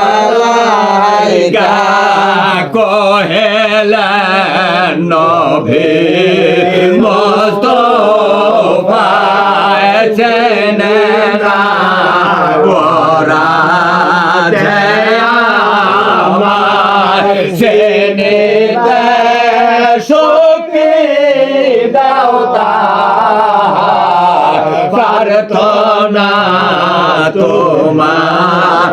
আলাইকা কহেলেন নভে মোস্তফায় চেনেনা ওরা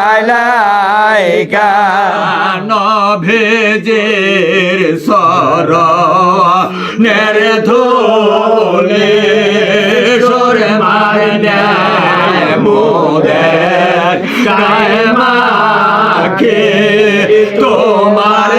আলাইকা নভেজের সর নের ধোলে সরে মারনে মোদের কায়মাকে তোমার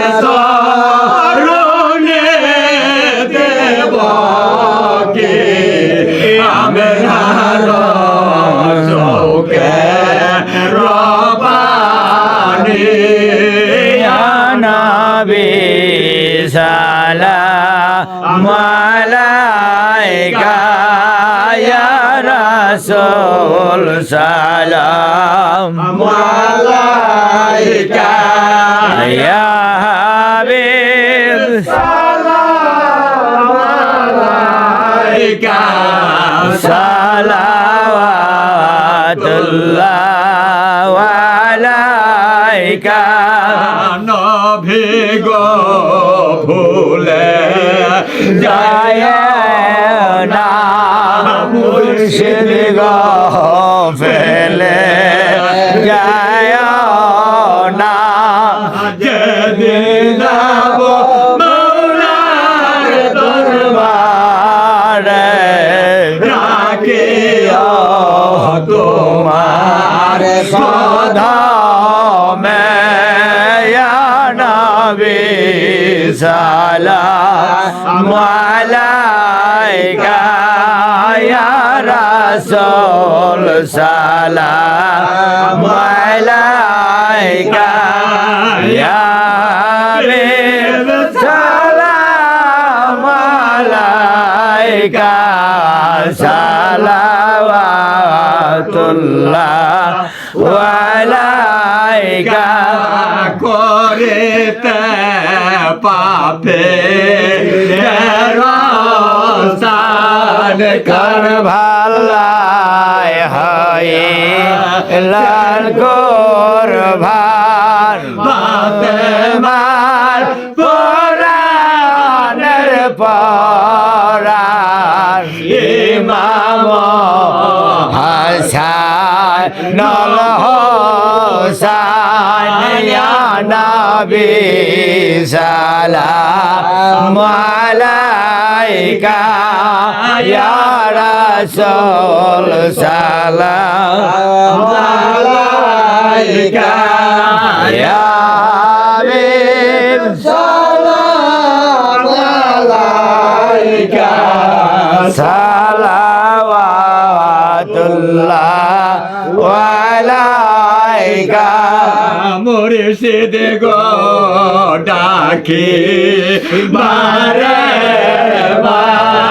রাসূল সালাম। আলাইকা ইয়া হাবিব। আলাইকা সালাওয়াতুল্লাহ আলাইকা। নভিগ ভুলে যায় মুর্শিদ ফেলে যায় না তোমার সদা মে নবী সালাম আলাইকা ইয়া রাসূল সালাম আলাইকা ইয়া হাবিব সালাম আলাইকা সালাওয়াতুল্লাহ আলাইকা করে পাপে কর হয় লাল গোর ভার মার পরানের পরার ইমাম হাসান নল হোসান নবী সালাম আসল সালাম আলাইকা ইয়া হাবিব সালাম আলাইকা সালাওয়াতুল্লাহ ওয়া আলাইকা মুর্শিদ গো ডাকে মারে মা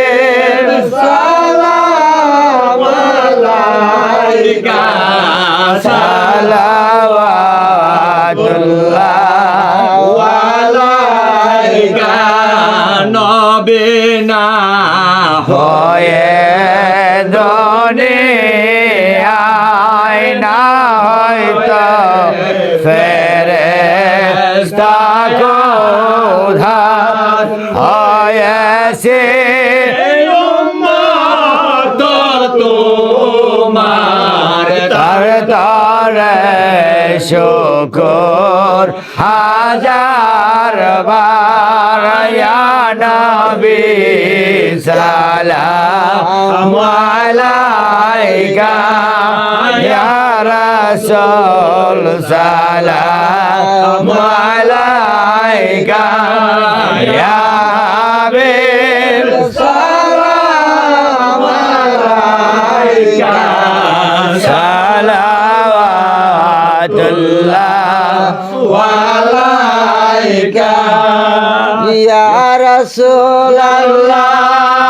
হয়ে দুনিয়ায় না হয়তো হয়েছে। তোমার শুকর হাজার বার নবী। সালাম আলাইকা ইয়া রাসূল সালাম আলাইকা ইয়া হাবিব সালাম আলাইকা সালাওয়াতুল্লাহ আলাইকা ইয়া রাসূল আল্লাহ